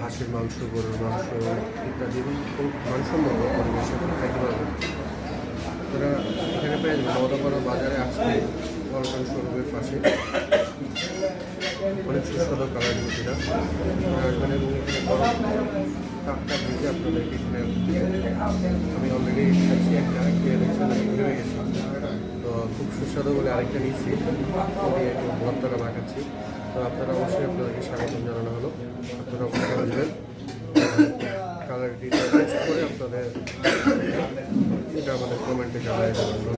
হাঁসের মাংস, গরুর মাংস ইত্যাদি খুব মানসম্মত পরিবেশন করে খাইতে পারবেন। আপনারা এখানে যাবেন বড় বড় বাজারে আসলে পল্টন শোরুমের পাশে অনেক সুস্বাদু কালার রুটিরা আসবেন এবং এখানে গরম টাটকা ভেজে আপনাদেরকে এখানে আমি অলরেডি খাচ্ছি একটা, খেয়ে গেছি। তো খুব সুস্বাদু বলে আরেকটা নিচ্ছি আমি একটু ভর্তাটা মাখাচ্ছি তো আপনারা অবশ্যই আপনাদেরকে স্বাগতম জানানো হলো আপনারা অবশ্যই আসবেন কালার ডিটেলস করে এটা আমাদের কমেন্টে জানাই